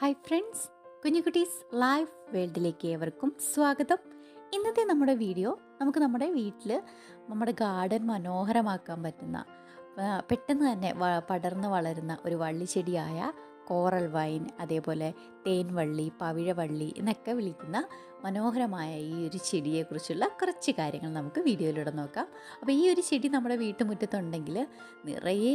Hi friends കുഞ്ഞുകുട്ടീസ് life വേൾഡിലേക്ക് ഏവർക്കും സ്വാഗതം. ഇന്നത്തെ നമ്മുടെ വീഡിയോ നമുക്ക് നമ്മുടെ വീട്ടിൽ നമ്മുടെ ഗാർഡൻ മനോഹരമാക്കാൻ പറ്റുന്ന പെട്ടെന്ന് തന്നെ പടർന്ന് വളരുന്ന ഒരു വള്ളിച്ചെടിയായ കോറൽ വൈൻ അതേപോലെ തേൻവള്ളി പവിഴവള്ളി എന്നൊക്കെ വിളിക്കുന്ന മനോഹരമായ ഈ ഒരു ചെടിയെക്കുറിച്ചുള്ള കുറച്ച് കാര്യങ്ങൾ നമുക്ക് വീഡിയോയിലൂടെ നോക്കാം. അപ്പോൾ ഈ ഒരു ചെടി നമ്മുടെ വീട്ടുമുറ്റത്തുണ്ടെങ്കിൽ നിറയെ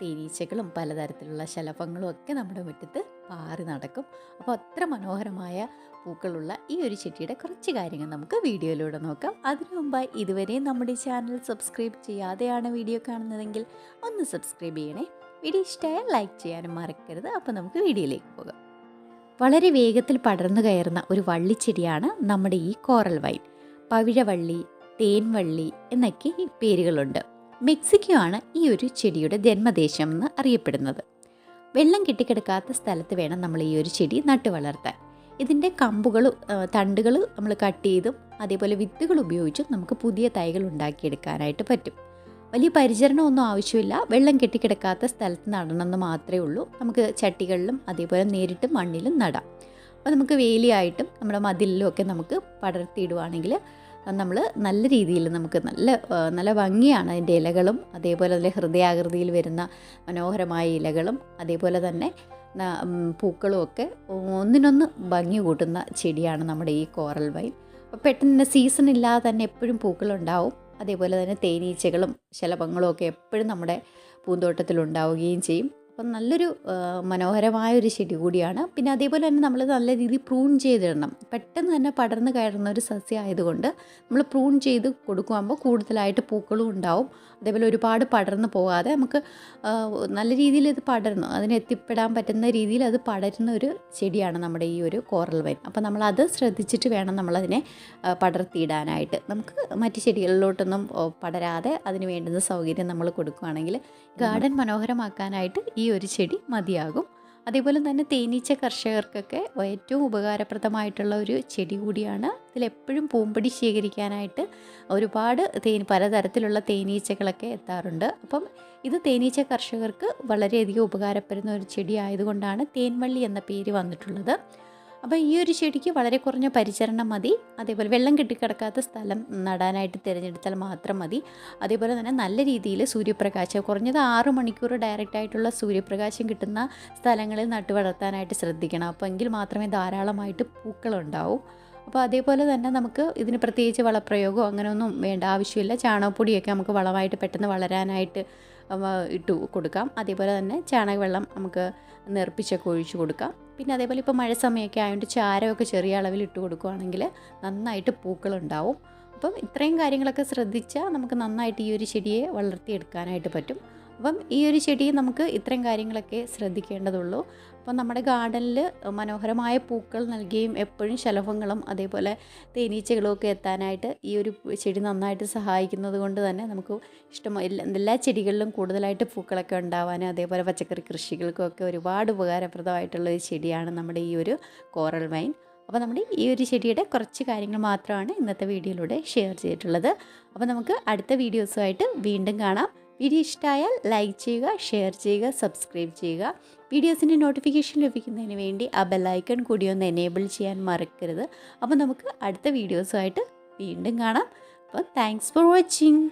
തേനീച്ചകളും പലതരത്തിലുള്ള ശലഭങ്ങളും ഒക്കെ നമ്മുടെ മുറ്റത്ത് പാറി നടക്കും. അപ്പോൾ അത്ര മനോഹരമായ പൂക്കളുള്ള ഈ ഒരു ചെടിയുടെ കുറച്ച് കാര്യങ്ങൾ നമുക്ക് വീഡിയോയിലൂടെ നോക്കാം. അതിനു മുമ്പായി ഇതുവരെ നമ്മുടെ ചാനൽ സബ്സ്ക്രൈബ് ചെയ്യാതെയാണ് വീഡിയോ കാണുന്നതെങ്കിൽ ഒന്ന് സബ്സ്ക്രൈബ് ചെയ്യണേ. വീഡിയോ ഇഷ്ടമായാൽ ലൈക്ക് ചെയ്യാനും മറക്കരുത്. അപ്പോൾ നമുക്ക് വീഡിയോയിലേക്ക് പോകാം. വളരെ വേഗത്തിൽ പടർന്നു കയറുന്ന ഒരു വള്ളിച്ചെടിയാണ് നമ്മുടെ ഈ കോറൽ വൈൻ. പവിഴവള്ളി തേൻവള്ളി എന്നൊക്കെ പേരുകളുണ്ട്. മെക്സിക്കോ ആണ് ഈ ഒരു ചെടിയുടെ ജന്മദേശം എന്ന് അറിയപ്പെടുന്നത്. വെള്ളം കെട്ടിക്കിടക്കാത്ത സ്ഥലത്ത് വേണം നമ്മൾ ഈ ഒരു ചെടി നട്ടു വളർത്താൻ. ഇതിന്റെ കമ്പുകൾ തണ്ടുകൾ നമ്മൾ കട്ട് ചെയ്തും അതേപോലെ വിത്തുകൾ ഉപയോഗിച്ചും നമുക്ക് പുതിയ തൈകൾ ഉണ്ടാക്കിയെടുക്കാനായിട്ട് പറ്റും. വലിയ പരിചരണമൊന്നും ആവശ്യമില്ല. വെള്ളം കെട്ടിക്കിടക്കാത്ത സ്ഥലത്ത് നടണമെന്ന് മാത്രമേ ഉള്ളൂ. നമുക്ക് ചട്ടികളിലും അതേപോലെ നേരിട്ട് മണ്ണിലും നടാം. അപ്പോൾ നമുക്ക് വേലിയായിട്ടും നമ്മുടെ മതിലിലും ഒക്കെ നമുക്ക് പടർത്തിയിടുവാണെങ്കിൽ നമ്മൾ നല്ല രീതിയിൽ നമുക്ക് നല്ല നല്ല ഭംഗിയാണ് അതിന്റെ ഇലകളും അതേപോലെ നല്ല ഹൃദയാകൃതിയിൽ വരുന്ന മനോഹരമായ ഇലകളും അതേപോലെ തന്നെ പൂക്കളും ഒക്കെ ഒന്നിനൊന്ന് ഭംഗി കൂട്ടുന്ന ചെടിയാണ് നമ്മുടെ ഈ കോറൽ വൈൻ. അപ്പോൾ പെട്ടെന്ന് സീസൺ ഇല്ലാതെ തന്നെ എപ്പോഴും പൂക്കളുണ്ടാവും. അതേപോലെ തന്നെ തേനീച്ചകളും ശലഭങ്ങളും ഒക്കെ എപ്പോഴും നമ്മുടെ പൂന്തോട്ടത്തിൽ ഉണ്ടാവുകയും ചെയ്യും. അപ്പം നല്ലൊരു മനോഹരമായ ഒരു ചെടി കൂടിയാണ്. പിന്നെ അതേപോലെ തന്നെ നമ്മൾ നല്ല രീതിയിൽ പ്രൂൺ ചെയ്തിടണം. പെട്ടെന്ന് തന്നെ പടർന്നു കയറുന്ന ഒരു സസ്യം ആയതുകൊണ്ട് നമ്മൾ പ്രൂൺ ചെയ്ത് കൊടുക്കുമ്പോൾ കൂടുതലായിട്ട് പൂക്കളും ഉണ്ടാവും. അതേപോലെ ഒരുപാട് പടർന്നു പോകാതെ നമുക്ക് നല്ല രീതിയിൽ ഇത് പടർന്നു അതിന് എത്തിപ്പെടാൻ പറ്റുന്ന രീതിയിൽ അത് പടരുന്ന ഒരു ചെടിയാണ് നമ്മുടെ ഈ ഒരു കോറൽ വൈൻ. അപ്പോൾ നമ്മൾ അത് ശ്രദ്ധിച്ചിട്ട് വേണം നമ്മളതിനെ പടർത്തിയിടാനായിട്ട്. നമുക്ക് മറ്റ് ചെടികളിലോട്ടൊന്നും പടരാതെ അതിന് വേണ്ടുന്ന സൗകര്യം നമ്മൾ കൊടുക്കുകയാണെങ്കിൽ ഗാർഡൻ മനോഹരമാക്കാനായിട്ട് ഈ ഒരു ചെടി മതിയാകും. അതേപോലെ തന്നെ തേനീച്ച കർഷകർക്കൊക്കെ ഏറ്റവും ഉപകാരപ്രദമായിട്ടുള്ള ഒരു ചെടി കൂടിയാണ്. ഇതിലെപ്പോഴും പൂമ്പടി ശേഖരിക്കാനായിട്ട് ഒരുപാട് തേൻ പലതരത്തിലുള്ള തേനീച്ചകളൊക്കെ എത്താറുണ്ട്. അപ്പം ഇത് തേനീച്ച കർഷകർക്ക് വളരെയധികം ഉപകാരപ്പെടുന്ന ഒരു ചെടി ആയതുകൊണ്ടാണ് തേൻവള്ളി എന്ന പേര് വന്നിട്ടുള്ളത്. അപ്പോൾ ഈ ഒരു ചെടിക്ക് വളരെ കുറഞ്ഞ പരിചരണം മതി. അതേപോലെ വെള്ളം കെട്ടിക്കിടക്കാത്ത സ്ഥലം നടാനായിട്ട് തിരഞ്ഞെടുത്താൽ മാത്രം മതി. അതേപോലെ തന്നെ നല്ല രീതിയിൽ സൂര്യപ്രകാശം കുറഞ്ഞത് ആറ് മണിക്കൂർ ഡയറക്റ്റ് ആയിട്ടുള്ള സൂര്യപ്രകാശം കിട്ടുന്ന സ്ഥലങ്ങളിൽ നട്ടു വളർത്താനായിട്ട് ശ്രദ്ധിക്കണം. അപ്പോൾ എങ്കിൽ മാത്രമേ ധാരാളമായിട്ട് പൂക്കളുണ്ടാവൂ. അപ്പോൾ അതേപോലെ തന്നെ നമുക്ക് ഇതിന് പ്രത്യേകിച്ച് വളപ്രയോഗമോ അങ്ങനെയൊന്നും വേണ്ട ആവശ്യമില്ല. ചാണകപ്പൊടിയൊക്കെ നമുക്ക് വളമായിട്ട് പെട്ടെന്ന് വളരാനായിട്ട് ഇട്ടു കൊടുക്കാം. അതേപോലെ തന്നെ ചാണകവെള്ളം നമുക്ക് നേർപ്പിച്ചൊക്കെ ഒഴിച്ചു കൊടുക്കാം. പിന്നെ അതേപോലെ ഇപ്പോൾ മഴ സമയമൊക്കെ ആയതുകൊണ്ട് ചാരമൊക്കെ ചെറിയ അളവിൽ ഇട്ട് കൊടുക്കുകയാണെങ്കിൽ നന്നായിട്ട് പൂക്കളുണ്ടാവും. അപ്പം ഇത്രയും കാര്യങ്ങളൊക്കെ ശ്രദ്ധിച്ചാൽ നമുക്ക് നന്നായിട്ട് ഈ ഒരു ചെടിയെ വളർത്തിയെടുക്കാനായിട്ട് പറ്റും. അപ്പം ഈ ഒരു ചെടി നമുക്ക് ഇത്രയും കാര്യങ്ങളൊക്കെ ശ്രദ്ധിക്കേണ്ടതുള്ളൂ. അപ്പം നമ്മുടെ ഗാർഡനിൽ മനോഹരമായ പൂക്കൾ നൽകുകയും എപ്പോഴും ശലഭങ്ങളും അതേപോലെ തേനീച്ചകളും ഒക്കെ എത്താനായിട്ട് ഈ ഒരു ചെടി നന്നായിട്ട് സഹായിക്കുന്നത് കൊണ്ട് തന്നെ നമുക്ക് ഇഷ്ടം എല്ലാ എല്ലാ ചെടികളിലും കൂടുതലായിട്ട് പൂക്കളൊക്കെ ഉണ്ടാവാനും അതേപോലെ പച്ചക്കറി കൃഷികൾക്കും ഒക്കെ ഒരുപാട് ഉപകാരപ്രദമായിട്ടുള്ള ഒരു ചെടിയാണ് നമ്മുടെ ഈ ഒരു കോറൽ വൈൻ. അപ്പോൾ നമ്മുടെ ഈ ഒരു ചെടിയുടെ കുറച്ച് കാര്യങ്ങൾ മാത്രമാണ് ഇന്നത്തെ വീഡിയോയിലൂടെ ഷെയർ ചെയ്തിട്ടുള്ളത്. അപ്പോൾ നമുക്ക് അടുത്ത വീഡിയോസുമായിട്ട് വീണ്ടും കാണാം. വീഡിയോ ഇഷ്ടമായാൽ ലൈക്ക് ചെയ്യുക ഷെയർ ചെയ്യുക സബ്സ്ക്രൈബ് ചെയ്യുക. വീഡിയോസിന്റെ നോട്ടിഫിക്കേഷൻ ലഭിക്കുന്നതിന് വേണ്ടി ആ ബെല്ലൈക്കൺ കൂടി ഒന്ന് എനേബിൾ ചെയ്യാൻ മറക്കരുത്. അപ്പോൾ നമുക്ക് അടുത്ത വീഡിയോസുമായിട്ട് വീണ്ടും കാണാം. അപ്പോൾ താങ്ക്സ് ഫോർ വാച്ചിങ്